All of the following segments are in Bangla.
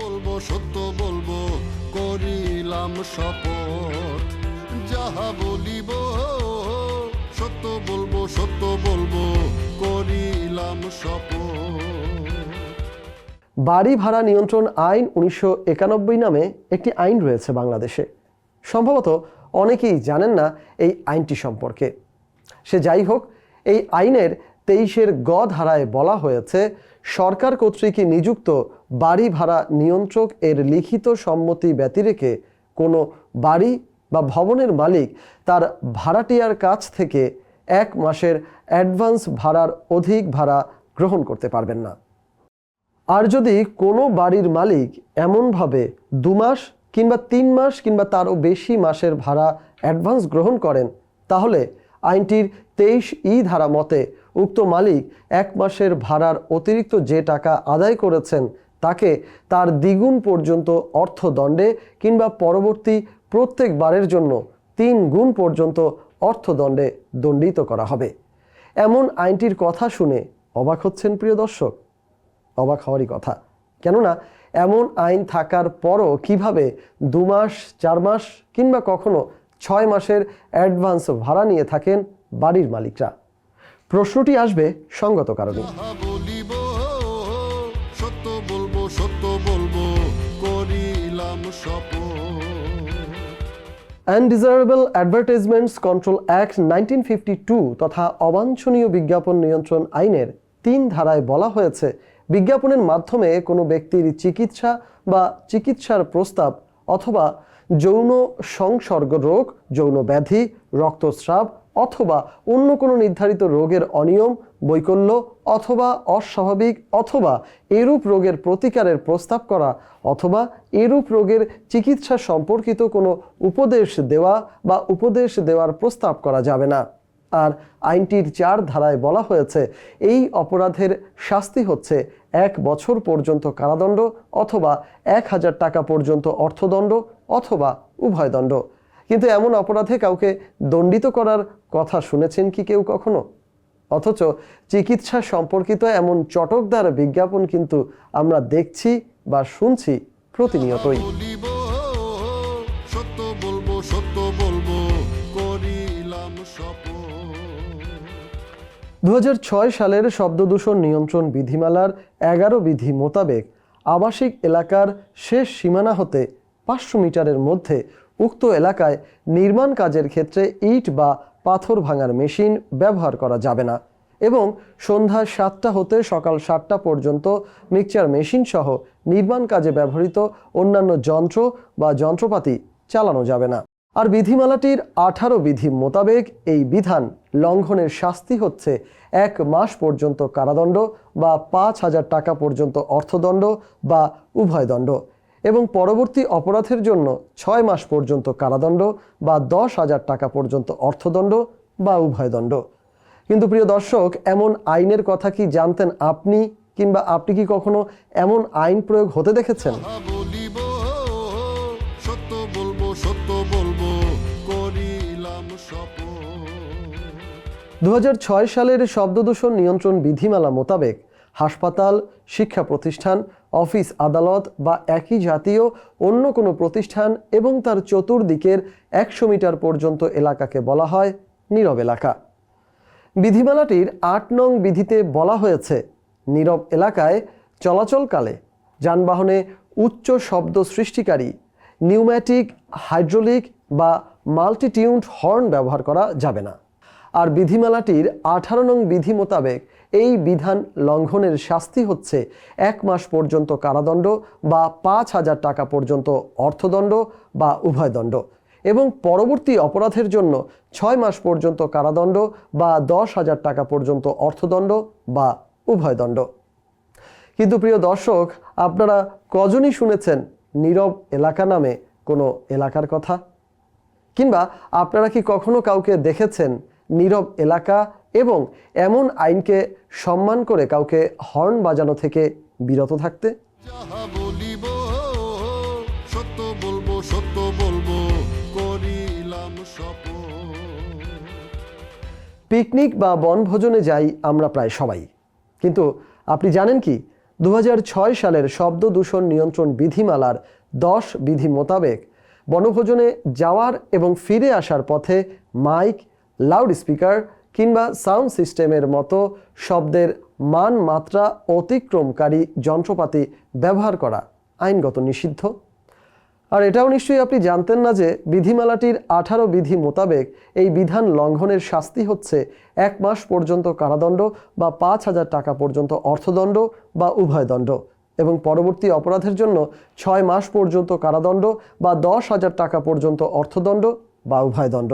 বলব, সত্য বলব, করিলাম শপথ। যাহা বলিব, সত্য বলব সত্য বলব, করিলাম শপথ। বাড়ি ভাড়া নিয়ন্ত্রণ আইন উনিশশো একানব্বই নামে একটি আইন রয়েছে বাংলাদেশে। সম্ভবত অনেকেই জানেন না এই আইনটি সম্পর্কে। সে যাই হোক, এই আইনের তেইশের গ ধারায় বলা হয়েছে সরকার কর্তৃক নিযুক্ত বাড়ি ভাড়া নিয়ন্ত্রক এর লিখিত সম্মতি ব্যতিরেকে কোনো বাড়ি বা ভবনের মালিক তার ভাড়াটিয়ার কাছ থেকে এক মাসের অ্যাডভান্স ভাড়ার অধিক ভাড়া গ্রহণ করতে পারবেন না। আর যদি কোনো বাড়ির মালিক এমনভাবে দু মাস কিংবা তিন মাস কিংবা তারও বেশি মাসের ভাড়া অ্যাডভান্স গ্রহণ করেন, তাহলে আইনটির তেইশ ই ধারা মতে উক্ত মালিক এক মাসের ভাড়ার অতিরিক্ত যে টাকা আদায় করেছেন তাকে তার দ্বিগুণ পর্যন্ত অর্থদণ্ডে কিংবা পরবর্তী প্রত্যেক বারের জন্য তিন গুণ পর্যন্ত অর্থদণ্ডে দণ্ডিত করা হবে। এমন আইনটির কথা শুনে অবাক হচ্ছেন প্রিয় দর্শক। অবাক হওয়ারই কথা। কেননা এমন আইন থাকার পরও কীভাবে দু মাস, চার মাস কিংবা কখনো ছয় মাসের অ্যাডভান্স ভাড়া নিয়ে থাকেন বাড়ির মালিকরা? প্রশ্নটি আসবে সঙ্গত কারণে। যাহা সত্য বলব সত্য বলব করিলাম undesirable advertisements control act nineteen fifty two তথা অবাঞ্ছনীয় বিজ্ঞাপন নিয়ন্ত্রণ আইনের তিন ধারায় বলা হয়েছে বিজ্ঞাপনের মাধ্যমে কোনো ব্যক্তির চিকিৎসা বা চিকিৎসার প্রস্তাব অথবা যৌন সংসর্গ রোগ যৌন ব্যাধি রক্তস্রাব অথবা অন্য কোনো নির্ধারিত রোগের অনিয়ম, বৈকল্য অথবা অস্বাভাবিক অথবা এরূপ রোগের প্রতিকারের প্রস্তাব করা অথবা এরূপ রোগের চিকিৎসা সম্পর্কিত কোনো উপদেশ দেওয়া বা উপদেশ দেওয়ার প্রস্তাব করা যাবে না। আর আইনটির চার ধারায় বলা হয়েছে, এই অপরাধের শাস্তি হচ্ছে এক বছর পর্যন্ত কারাদণ্ড অথবা এক হাজার টাকা পর্যন্ত অর্থদণ্ড অথবা উভয়দণ্ড কিন্তু এমন অপরাধে কাউকে দণ্ডিত করার কথা শুনেছেন কি কেউ কখনো? অথচ চিকিৎসা সম্পর্কিত এমন চটকদার বিজ্ঞাপন কিন্তু আমরা দেখছি বা শুনছি প্রতিনিয়তই। বলিব সত্য বলব সত্য বলব করিলাম দু সালের শব্দদূষণ নিয়ন্ত্রণ বিধিমালার এগারো বিধি মোতাবেক আবাসিক এলাকার শেষ সীমানা হতে পাঁচশো মিটারের মধ্যে উক্ত এলাকায় নির্মাণ কাজের ক্ষেত্রে ইট বা পাথর ভাঙার মেশিন ব্যবহার করা যাবে না এবং সন্ধ্যা সাতটা হতে সকাল সাতটা পর্যন্ত মিক্সচার মেশিন সহ নির্মাণ কাজে ব্যবহৃত অন্যান্য যন্ত্র বা যন্ত্রপাতি চালানো যাবে না। আর বিধিমালাটির আঠারো বিধি মোতাবেক এই বিধান লঙ্ঘনের শাস্তি হচ্ছে এক মাস পর্যন্ত কারাদণ্ড বা পাঁচ হাজার টাকা পর্যন্ত অর্থদণ্ড বা উভয়দণ্ড এবং পরবর্তী অপরাধের জন্য ছয় মাস পর্যন্ত কারাদণ্ড বা দশ হাজার টাকা পর্যন্ত অর্থদণ্ড বা উভয়দণ্ড কিন্তু প্রিয় দর্শক এমন আইনের কথা কি জানতেন আপনি কিংবা আপনি কি কখনো এমন আইন প্রয়োগ হতে দেখেছেন? যাহা বলিব সত্য বলব সত্য বলব করিলাম দু সালের শব্দদূষণ নিয়ন্ত্রণ বিধিমালা মোতাবেক হাসপাতাল শিক্ষা প্রতিষ্ঠান, অফিস আদালত বা একই জাতীয় অন্য কোনো প্রতিষ্ঠান এবং তার চতুর্দিকের একশো মিটার পর্যন্ত এলাকাকে বলা হয় নীরব এলাকা। বিধিমালাটির আট নং বিধিতে বলা হয়েছে, নীরব এলাকায় চলাচলকালে যানবাহনে উচ্চ শব্দ সৃষ্টিকারী নিউম্যাটিক হাইড্রোলিক বা মাল্টিটিউন্ড হর্ন ব্যবহার করা যাবে না। আর বিধিমালাটির আঠারো নং বিধি মোতাবেক এই বিধান লঙ্ঘনের শাস্তি হচ্ছে এক মাস পর্যন্ত কারাদণ্ড বা পাঁচ হাজার টাকা পর্যন্ত অর্থদণ্ড বা উভয়দণ্ড এবং পরবর্তী অপরাধের জন্য ছয় মাস পর্যন্ত কারাদণ্ড বা দশ হাজার টাকা পর্যন্ত অর্থদণ্ড বা উভয়দণ্ড কিন্তু প্রিয় দর্শক, আপনারা কজনই শুনেছেন নীরব এলাকা নামে কোনো এলাকার কথা? কিংবা আপনারা কি কখনো কাউকে দেখেছেন নীরব এলাকা এবং এমন আইনকে সম্মান করে কাউকে হর্ন বাজানো থেকে বিরত থাকতে। সত্য বলব সত্য বলব করিলাম পিকনিক বা বনভোজনে যাই আমরা প্রায় সবাই। কিন্তু আপনি জানেন কি দু হাজার ছয় সালের শব্দ দূষণ নিয়ন্ত্রণ বিধিমালার দশ বিধি মোতাবেক বনভোজনে যাওয়ার এবং ফিরে আসার পথে মাইক লাউড স্পিকার কিংবা সাউন্ড সিস্টেমের মতো শব্দের মান মাত্রা অতিক্রমকারী যন্ত্রপাতি ব্যবহার করা আইনগত নিষিদ্ধ। আর এটাও নিশ্চয়ই আপনি জানতেন না যে বিধিমালাটির আঠারো বিধি মোতাবেক এই বিধান লঙ্ঘনের শাস্তি হচ্ছে এক মাস পর্যন্ত কারাদণ্ড বা পাঁচ হাজার টাকা পর্যন্ত অর্থদণ্ড বা উভয় দণ্ড। এবং পরবর্তী অপরাধের জন্য ছয় মাস পর্যন্ত কারাদণ্ড বা দশ হাজার টাকা পর্যন্ত অর্থদণ্ড বা উভয় দণ্ড।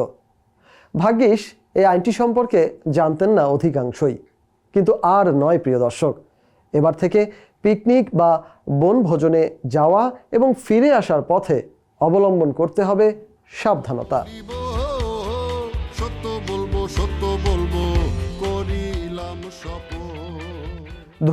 ভাগ্যিস এই আইনটি সম্পর্কে জানতেন না অধিকাংশই। কিন্তু আর নয়, প্রিয় দর্শক। এবার থেকে পিকনিক বা বনভোজনে যাওয়া এবং ফিরে আসার পথে অবলম্বন করতে হবে সাবধানতা। দু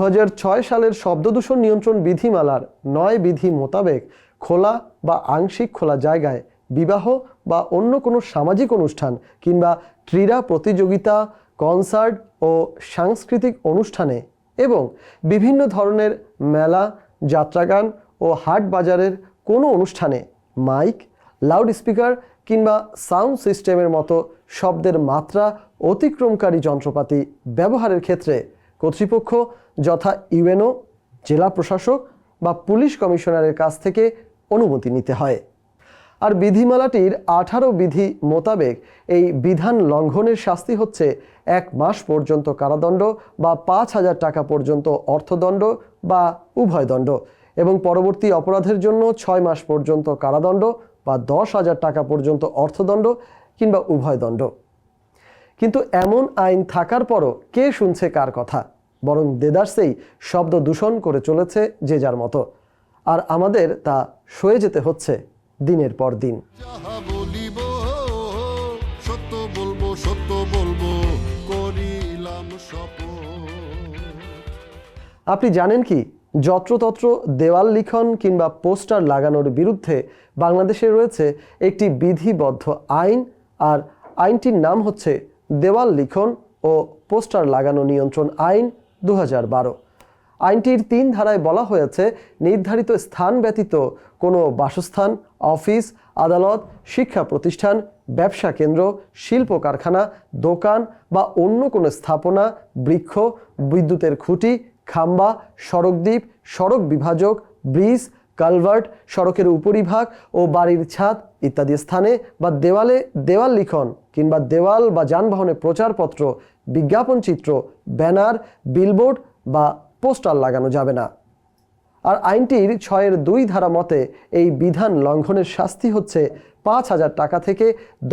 সালের শব্দদূষণ নিয়ন্ত্রণ বিধিমালার নয় বিধি মোতাবেক খোলা বা আংশিক খোলা জায়গায় বিবাহ বা অন্য কোনো সামাজিক অনুষ্ঠান কিংবা ক্রীড়া প্রতিযোগিতা, কনসার্ট ও সাংস্কৃতিক অনুষ্ঠানে এবং বিভিন্ন ধরনের মেলা, যাত্রাগান ও হাট বাজারের কোনো অনুষ্ঠানে মাইক লাউড স্পিকার কিংবা সাউন্ড সিস্টেমের মতো শব্দের মাত্রা অতিক্রমকারী যন্ত্রপাতি ব্যবহারের ক্ষেত্রে কর্তৃপক্ষ যথা ইউএনও, জেলা প্রশাসক বা পুলিশ কমিশনারের কাছ থেকে অনুমতি নিতে হয়। আর বিধিমালাটির আঠারো বিধি মোতাবেক এই বিধান লঙ্ঘনের শাস্তি হচ্ছে এক মাস পর্যন্ত কারাদণ্ড বা পাঁচ হাজার টাকা পর্যন্ত অর্থদণ্ড বা উভয় দণ্ড এবং পরবর্তী অপরাধের জন্য ছয় মাস পর্যন্ত কারাদণ্ড বা দশ হাজার টাকা পর্যন্ত অর্থদণ্ড কিংবা উভয় দণ্ড। কিন্তু এমন আইন থাকার পরও কে শুনছে কার কথা? বরং দেদার্সেই শব্দ দূষণ করে চলেছে যে যার মতো। আর আমাদের তা সয়ে যেতে হচ্ছে দিনের পর দিন। সত্য বলব সত্য বলব করিলাম আপনি জানেন কি যত্রতত্র দেওয়াল লিখন কিংবা পোস্টার লাগানোর বিরুদ্ধে বাংলাদেশে রয়েছে একটি বিধিবদ্ধ আইন আর আইনটির নাম হচ্ছে দেওয়াল লিখন ও পোস্টার লাগানো নিয়ন্ত্রণ আইন দু হাজার বারো। আইনটির তিন ধারায় বলা হয়েছে, নির্ধারিত স্থান ব্যতীত কোনো বাসস্থান, অফিস, আদালত, শিক্ষা প্রতিষ্ঠান, ব্যবসা কেন্দ্র, শিল্প কারখানা, দোকান বা অন্য কোনো স্থাপনা, বৃক্ষ, বিদ্যুতের খুঁটি, খাম্বা, সড়কদ্বীপ, সড়ক বিভাজক, ব্রিজ, কালভার্ট, সড়কের উপরিভাগ ও বাড়ির ছাদ ইত্যাদি স্থানে বা দেওয়ালে দেওয়াল লিখন কিংবা দেওয়াল বা যানবাহনে প্রচারপত্র, বিজ্ঞাপন চিত্র, ব্যানার, বিলবোর্ড বা পোস্টার লাগানো যাবে না। আর আইনটির ছয়ের দুই ধারা মতে, এই বিধান লঙ্ঘনের শাস্তি হচ্ছে পাঁচ হাজার টাকা থেকে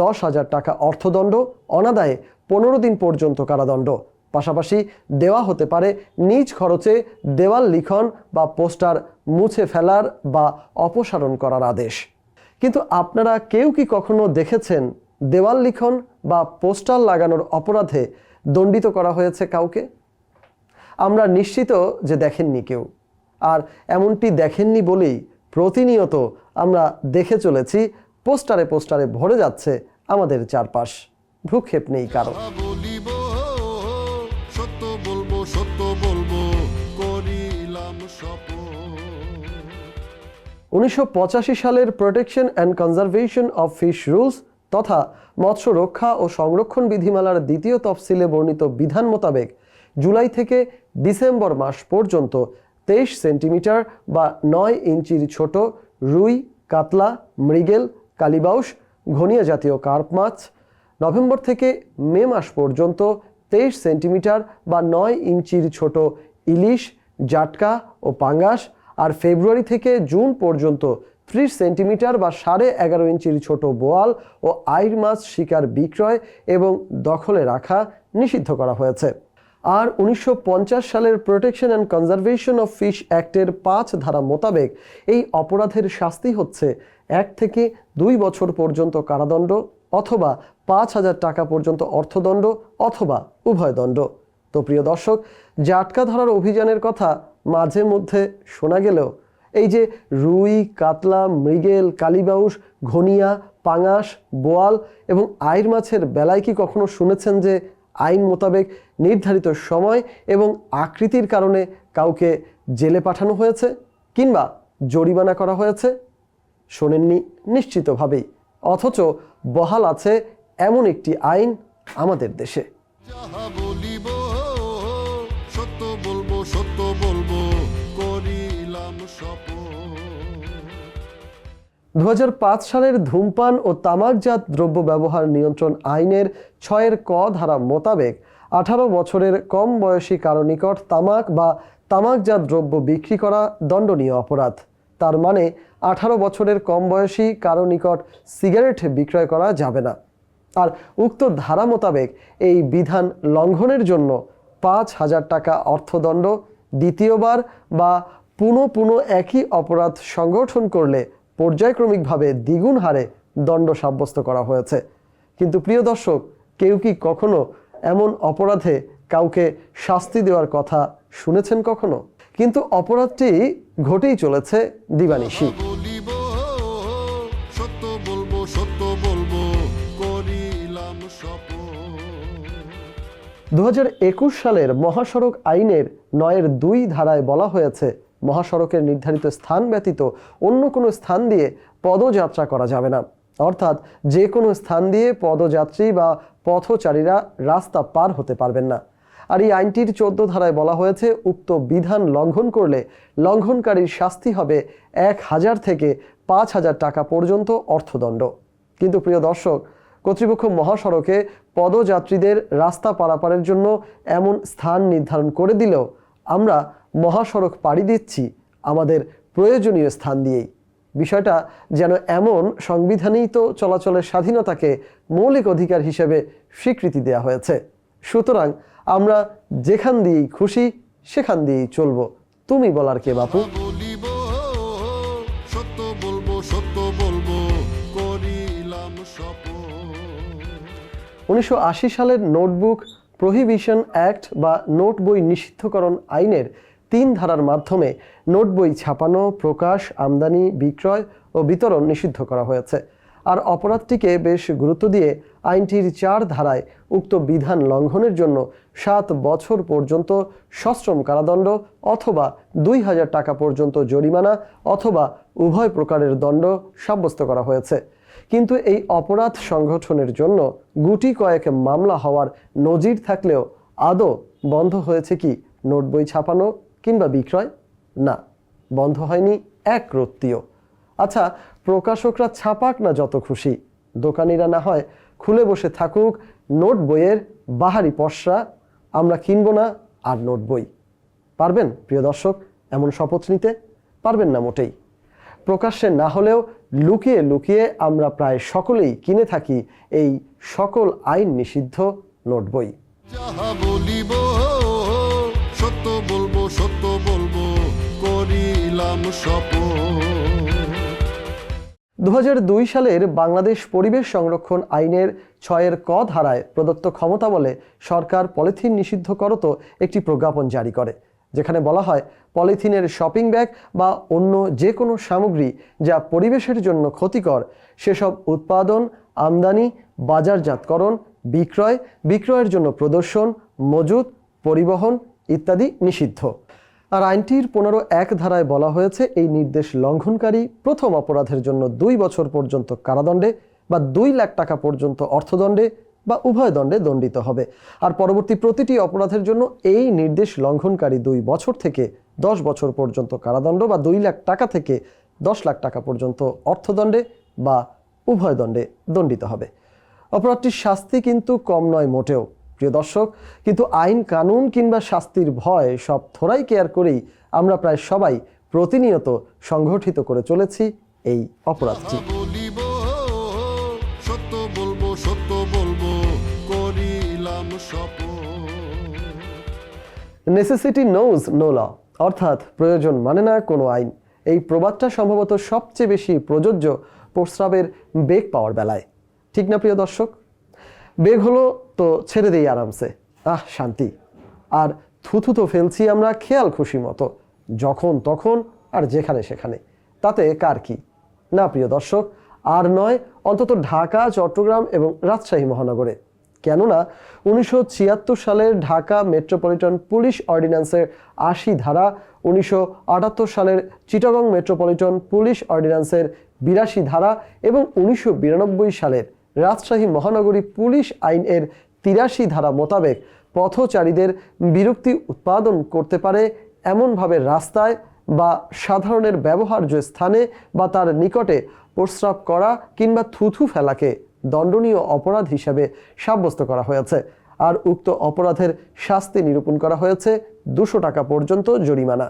দশ হাজার টাকা অর্থদণ্ড, অনাদায়ে পনেরো দিন পর্যন্ত কারাদণ্ড। পাশাপাশি দেওয়া হতে পারে নিজ খরচে দেওয়াল লিখন বা পোস্টার মুছে ফেলার বা অপসারণ করার আদেশ। কিন্তু আপনারা কেউ কি কখনো দেখেছেন দেওয়াল লিখন বা পোস্টার লাগানোর অপরাধে দণ্ডিত করা হয়েছে কাউকে? আমরা নিশ্চিত যে দেখেননি কেউ। আর এমনটি দেখেননি বলেই প্রতিনিয়ত আমরা দেখে চলেছি পোস্টারে পোস্টারে ভরে যাচ্ছে আমাদের চারপাশ। ভ্রুক্ষেপ নেই কারও। যাহা বলিব সত্য বলব সত্য বলব করিলাম উনিশশো সালের protection and conservation of fish rules তথা মৎস্য রক্ষা ও সংরক্ষণ বিধিমালার দ্বিতীয় তফসিলে বর্ণিত বিধান মোতাবেক জুলাই থেকে ডিসেম্বর মাস পর্যন্ত তেইশ সেন্টিমিটার বা নয় ইঞ্চির ছোট রুই, কাতলা, মৃগেল কালিবাউস ঘনিয়া জাতীয় কার্প মাছ। নভেম্বর থেকে মে মাস পর্যন্ত তেইশ সেন্টিমিটার বা নয় ইঞ্চির ছোট ইলিশ, জাটকা ও পাঙ্গাস। আর ফেব্রুয়ারি থেকে জুন পর্যন্ত ত্রিশ সেন্টিমিটার বা সাড়ে এগারো ইঞ্চির ছোট বোয়াল ও আইর মাছ শিকার বিক্রয় এবং দখলে রাখা নিষিদ্ধ করা হয়েছে। আর উনিশশো পঞ্চাশ সালের protection and conservation of fish অ্যাক্টের পাঁচ ধারা মোতাবেক এই অপরাধের শাস্তি হচ্ছে এক থেকে দুই বছর পর্যন্ত কারাদণ্ড অথবা পাঁচ হাজার টাকা পর্যন্ত অর্থদণ্ড অথবা উভয় দণ্ড। তো প্রিয় দর্শক, জাটকা ধরার অভিযানের কথা মাঝে মধ্যে শোনা গেলেও এই যে রুই, কাতলা, মৃগেল কালিবাউস ঘনিয়া, পাঙাশ, বোয়াল এবং আয়ের মাছের বেলায় কি কখনো শুনেছেন যে আইন মোতাবেক নির্ধারিত সময় এবং আকৃতির কারণে কাউকে জেলে পাঠানো হয়েছে কিংবা জরিমানা করা হয়েছে, শোনেননি নিশ্চিতভাবেই। অথচ বহাল আছে এমন একটি আইন আমাদের দেশে। দু হাজার পাঁচ সালের ধূমপান ও তামাকজাত দ্রব্য ব্যবহার নিয়ন্ত্রণ আইনের ছয়ের ক ধারা মোতাবেক আঠারো বছরের কম বয়সী কারও নিকট তামাক বা তামাকজাত দ্রব্য বিক্রি করা দণ্ডনীয় অপরাধ। তার মানে আঠারো বছরের কম বয়সী কারও নিকট সিগারেট বিক্রয় করা যাবে না। আর উক্ত ধারা মোতাবেক এই বিধান লঙ্ঘনের জন্য পাঁচ হাজার টাকা অর্থদণ্ড, দ্বিতীয়বার বা পুনঃ পুনঃ একই অপরাধ সংগঠন করলে পর্যায়ক্রমিকভাবে দ্বিগুণ হারে দণ্ড সাব্যস্ত করা হয়েছে। কিন্তু প্রিয় দর্শক কেউ কি কখনো এমন অপরাধে কাউকে শাস্তি দেওয়ার কথা শুনেছেন কখনো? কিন্তু অপরাধটি ঘটেই চলেছে দিবানিশি। বলিব সত্য বলব সত্য বলব করিলাম দু সালের মহাসড়ক আইনের নয়ের দুই ধারায় বলা হয়েছে মহাসড়কের নির্ধারিত স্থান ব্যতীত অন্য কোনো স্থান দিয়ে পদযাত্রা করা যাবে না। অর্থাৎ যে কোনো স্থান দিয়ে পদযাত্রী বা পথচারীরা রাস্তা পার হতে পারবেন না। আর এই আইনটির চোদ্দ ধারায় বলা হয়েছে, উক্ত বিধান লঙ্ঘন করলে লঙ্ঘনকারীর শাস্তি হবে এক হাজার থেকে পাঁচ হাজার টাকা পর্যন্ত অর্থদণ্ড। কিন্তু প্রিয় দর্শক, কর্তৃপক্ষ মহাসড়কে পদযাত্রীদের রাস্তা পারাপারের জন্য এমন স্থান নির্ধারণ করে দিলেও আমরা মহাসড়ক পাড়ি দিচ্ছি আমাদের প্রয়োজনীয় স্থান দিয়েই। বিষয়টা যেন এমন সংবিধানেই তো চলাচলের স্বাধীনতাকে মৌলিক অধিকার হিসেবে স্বীকৃতি দেওয়া হয়েছে। সুতরাং আমরা যেখান দিয়েই খুশি সেখান দিয়েই চলবো। তুমি বলার কে বাপু? সত্য বলব সত্য বলব করিলাম উনিশশো সালের নোটবুক প্রহিবিশন অ্যাক্ট বা নোট বই নিষিদ্ধকরণ আইনের তিন ধারার মাধ্যমে নোট বই ছাপানো, প্রকাশ, আমদানি, বিক্রয় ও বিতরণ নিষিদ্ধ করা হয়েছে। আর অপরাধটিকে বেশ গুরুত্ব দিয়ে আইনটির চার ধারায় উক্ত বিধান লঙ্ঘনের জন্য সাত বছর পর্যন্ত সশ্রম কারাদণ্ড অথবা দুই হাজার টাকা পর্যন্ত জরিমানা অথবা উভয় প্রকারের দণ্ড সাব্যস্ত করা হয়েছে। কিন্তু এই অপরাধ সংগঠনের জন্য গুটি কয়েক মামলা হওয়ার নজির থাকলেও আদৌ বন্ধ হয়েছে কি নোট বই ছাপানো কিংবা বিক্রয়? না, বন্ধ হয়নি, এক রত্তিও। আচ্ছা প্রকাশকরা ছাপাক না যত খুশি। দোকানিরা না হয় খুলে বসে থাকুক, নোট বইয়ের বাহারি পশরা আমরা কিনবো না আর নোট বই। পারবেন, প্রিয় দর্শক, এমন শপথ নিতে? পারবেন না মোটেই। প্রকাশ্যে না হলেও লুকিয়ে লুকিয়ে আমরা প্রায় সকলেই কিনে থাকি এই সকল আইন নিষিদ্ধ নোট বই। দু সালের বাংলাদেশ পরিবেশ সংরক্ষণ আইনের ছয়ের ক ধারায় প্রদত্ত ক্ষমতা বলে সরকার পলিথিন নিষিদ্ধ করত একটি প্রজ্ঞাপন জারি করে, যেখানে বলা হয় পলিথিনের শপিং ব্যাগ বা অন্য যে কোনো সামগ্রী যা পরিবেশের জন্য ক্ষতিকর, সেসব উৎপাদন, আমদানি, বাজারজাতকরণ, বিক্রয়, বিক্রয়ের জন্য প্রদর্শন, মজুত, পরিবহন ইত্যাদি নিষিদ্ধ। আর আইনটির পনেরো এক ধারায় বলা হয়েছে, এই নির্দেশ লঙ্ঘনকারী প্রথম অপরাধের জন্য দুই বছর পর্যন্ত কারাদণ্ডে বা দুই লাখ টাকা পর্যন্ত অর্থদণ্ডে বা উভয় দণ্ডে দণ্ডিত হবে। আর পরবর্তী প্রতিটি অপরাধের জন্য এই নির্দেশ লঙ্ঘনকারী দুই বছর থেকে দশ বছর পর্যন্ত কারাদণ্ড বা দুই লাখ টাকা থেকে দশ লাখ টাকা পর্যন্ত অর্থদণ্ডে বা উভয় দণ্ডে দণ্ডিত হবে। অপরাধটির শাস্তি কিন্তু কম নয়, মোটেও। প্রিয় দর্শক কিন্তু আইন কানুন কিংবা শাস্তির ভয় সব থোড়াই কেয়ার করেই আমরা প্রায় সবাই প্রতিনিয়ত সংগঠিত করে চলেছি এই অপরাধটি। সত্য বলব সত্য বলব করিলাম নেসেসিটি নোজ নো ল অর্থাৎ প্রয়োজন মানে না কোনো আইন। এই প্রবাদটা সম্ভবত সবচেয়ে বেশি প্রযোজ্য প্রস্রাবের বেগ পাওয়ার বেলায়। ঠিক না প্রিয় দর্শক? বেগ হলো তো ছেড়ে দেই আরামসে। আহ, শান্তি। আর থুথু তো ফেলছি আমরা খেয়াল খুশি মতো। যখন তখন আর যেখানে সেখানে। তাতে কার কি? না, প্রিয় দর্শক, আর নয়, অন্তত ঢাকা, চট্টগ্রাম এবং রাজশাহী মহানগরে। কেননা, উনিশশো ছিয়াত্তর সালের ঢাকা মেট্রোপলিটন পুলিশ অর্ডিন্যান্সের আশি ধারা, উনিশশো আটাত্তর সালের চিটাগং মেট্রোপলিটন পুলিশ অর্ডিন্যান্সের বিরাশি ধারা এবং উনিশশো বিরানব্বই সালের রাজশাহী মহানগরী পুলিশ আইনের তিরাশি ধারা মোতাবেক পথচারীদের বিরক্তি উৎপাদন করতে পারে এমনভাবে রাস্তায় বা সাধারণের ব্যবহার্য স্থানে বা তার নিকটে প্রস্রাব করা কিংবা থুথু ফেলাকে দণ্ডনীয় অপরাধ হিসাবে সাব্যস্ত করা হয়েছে। আর উক্ত অপরাধের শাস্তি নিরূপণ করা হয়েছে দুশো টাকা পর্যন্ত জরিমানা।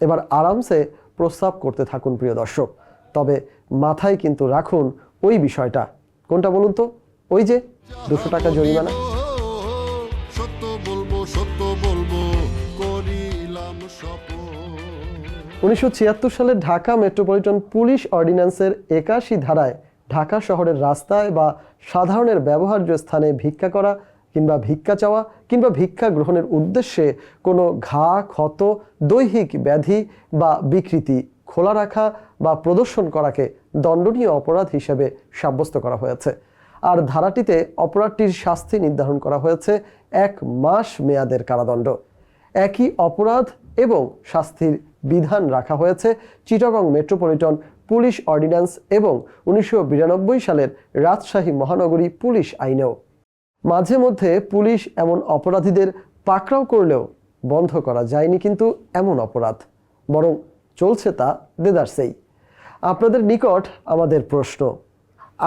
এবার আরামসে প্রস্তাব করতে থাকুন প্রিয় দর্শক। তবে মাথায় কিন্তু রাখুন ওই বিষয়টা। কোনটা বলুন তো? ওই যে, দুশো টাকা জরিমানা। সত্য বলব সত্য বলব করিলাম উনিশশো ছিয়াত্তর সালে ঢাকা মেট্রোপলিটন পুলিশ অর্ডিন্যান্সের একাশি ধারায় ঢাকা শহরের রাস্তায় বা সাধারণের ব্যবহার্য স্থানে ভিক্ষা করা কিংবা ভিক্ষা চাওয়া কিংবা ভিক্ষা গ্রহণের উদ্দেশ্যে কোনো ঘা, ক্ষত, দৈহিক ব্যাধি বা বিকৃতি খোলা রাখা বা প্রদর্শন করাকে দণ্ডনীয় অপরাধ হিসেবে সাব্যস্ত করা হয়েছে। আর ধারাটিতে অপরাধটির শাস্তি নির্ধারণ করা হয়েছে এক মাস মেয়াদের কারাদণ্ড। একই অপরাধ এবং শাস্তির বিধান রাখা হয়েছে চিটাগং মেট্রোপলিটন পুলিশ অর্ডিন্যান্স এবং উনিশশো বিরানব্বই সালের রাজশাহী মহানগরী পুলিশ আইনেও। মাঝে মধ্যে পুলিশ এমন অপরাধীদের পাকড়াও করলেও বন্ধ করা যায়নি কিন্তু এমন অপরাধ। বরং চলছে তা দেদারসেই। আপনাদের নিকট আমাদের প্রশ্ন।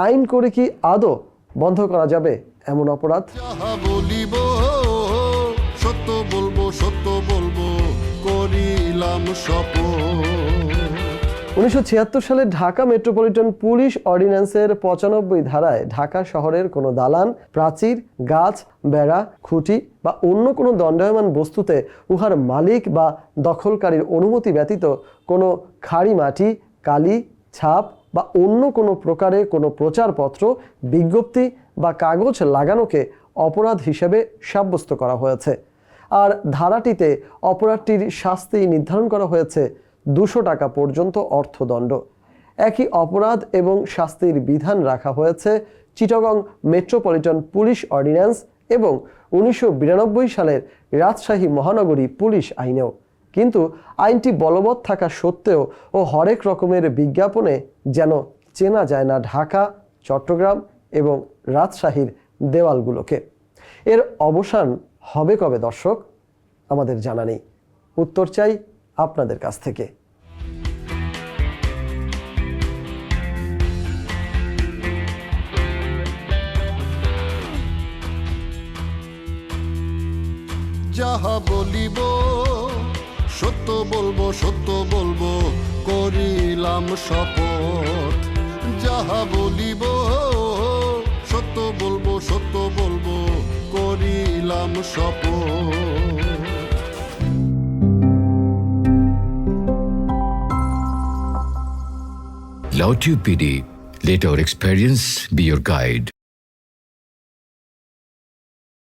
আইন করে কি আদৌ বন্ধ করা যাবে এমন অপরাধ? সত্য বলব সত্য বলব করিলাম উনিশশো ছিয়াত্তর সালে ঢাকা মেট্রোপলিটন পুলিশ অর্ডিন্যান্সের পঁচানব্বই ধারায় ঢাকা শহরের কোনো দালান প্রাচীর গাছ বেড়া খুঁটি বা অন্য কোনো দণ্ডায়মান বস্তুতে উহার মালিক বা দখলকারীর অনুমতি ব্যতীত কোনো খাড়ি মাটি কালি, ছাপ বা অন্য কোনো প্রকারে কোনো প্রচারপত্র, বিজ্ঞপ্তি বা কাগজ লাগানোকে অপরাধ হিসেবে সাব্যস্ত করা হয়েছে। আর ধারাটিতে অপরাধটির শাস্তি নির্ধারণ করা হয়েছে দুশো টাকা পর্যন্ত অর্থদণ্ড। একই অপরাধ এবং শাস্তির বিধান রাখা হয়েছে চিটাগং মেট্রোপলিটন পুলিশ অর্ডিন্যান্স এবং উনিশশো বিরানব্বই সালের রাজশাহী মহানগরী পুলিশ আইনেও। কিন্তু আইনটি বলবৎ থাকা সত্ত্বেও ও হরেক রকমের বিজ্ঞাপনে যেন চেনা যায় না ঢাকা, চট্টগ্রাম এবং রাজশাহীর দেওয়ালগুলোকে। এর অবসান হবে কবে দর্শক? আমাদের জানা নেই। উত্তর চাই আপনাদের কাছ থেকে। যাহা বলিব সত্য বলব সত্য বলব, করিলাম শপথ যাহা বলিব, সত্য বলব সত্য বলব, করিলাম শপথ Lautube PD. Let our experience be your guide.